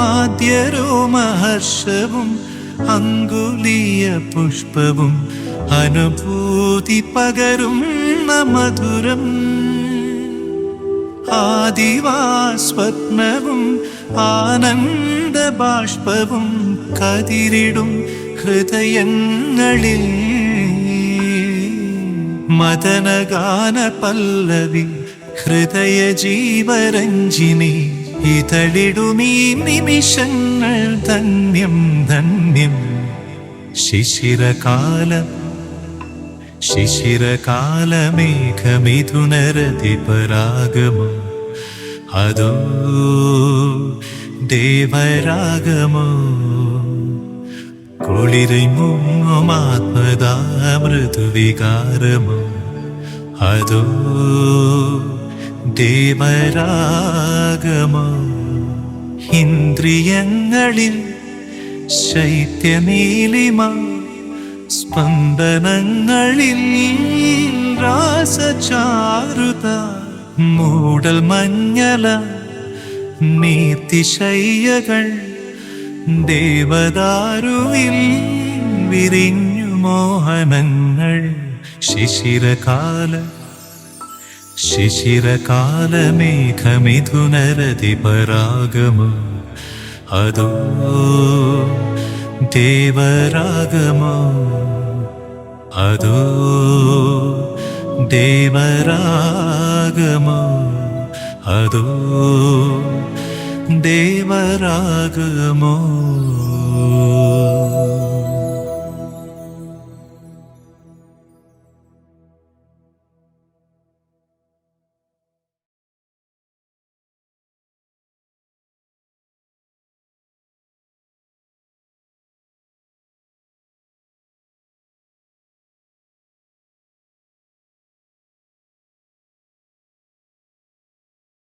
ആദ്യരോമഹർഷവും അങ്കുലീയ പുഷ്പവും അനുഭൂതി പകരും മധുരം ആദിവാസ്വപ്നവും ആനന്ദ ബാഷ്പവും കതിരിടും ഹൃദയങ്ങളിൽ. മദനഗാന പല്ലവി ഹൃദയ ജീവരഞ്ജിനി ഇതളിടുമീ നിമിഷങ്ങൾ ധന്യം ധന്യം. ശിശിരകാലം ശിശിരകാലമേഘമിഥുനരതിപരാഗമോ അതോ ദേവരാഗമോ? കുളിരി മുങ്ങും ആത്മദാ മൃദുവികാരമോ അതോ ദേവരാഗമോ ഇന്ദ്രിയങ്ങളിൽ ശൈത്യമീലിമ സ്പന്ദനങ്ങളിൽ രാസചാരുത മൂടൽ മഞ്ഞല നീർത്തിശയ്യകൾ ദേവദാരുവിൽ വിരിഞ്ഞു മോഹനങ്ങൾ ശിശിരകാല शिशिरकालमेघमिथुनरतिपरागम अदो देवरागमो। अदो देवरागमो। अदो देवरागमो।